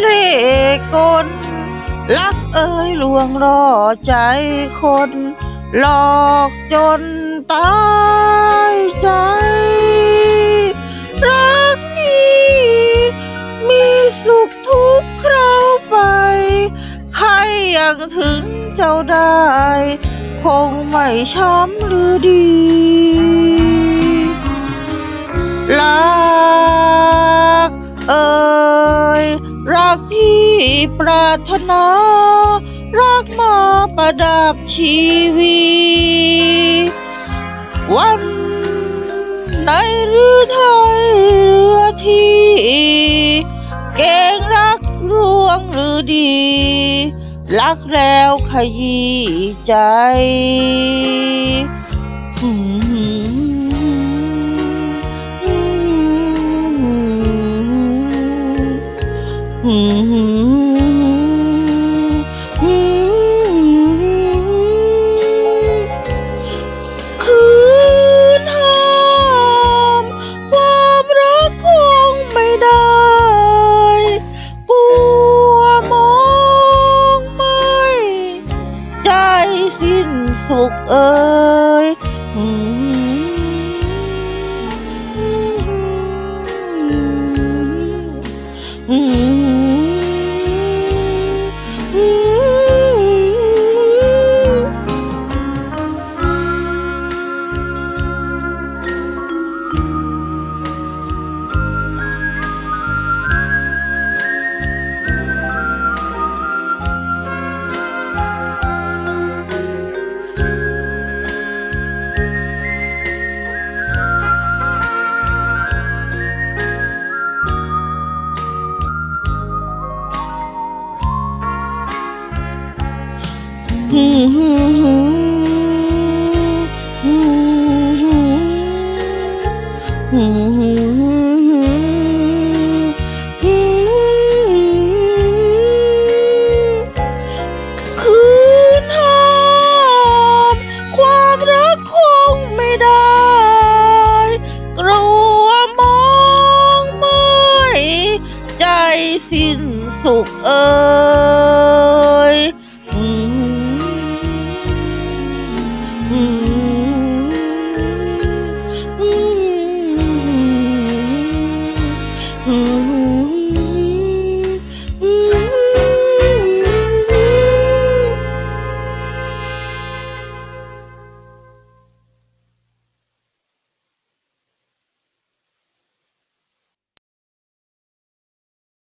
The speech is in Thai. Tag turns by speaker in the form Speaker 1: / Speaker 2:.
Speaker 1: เล่กลรักเอ่ยลวงล่อใจคน หลอกจนตายใจ รักนี้มีสุขทุกคราวไป ใครยังถึงเจ้าได้ คงไม่ช้ำหรือดีรั ที่ปรารถนารักมาประดับชีวิต วันในหรือไทยเรือที่ เก่งรักรวงหรือดี รักแล้วขยี้ใจ คืนห้ามความรักคงไม่ได้กลัวมองไม่ ใจสิ้นสุขเอ่ย คืนห้ามความรักคงไม่ได้กลัวมองไม่ใจสิ้นสุขเอ่ย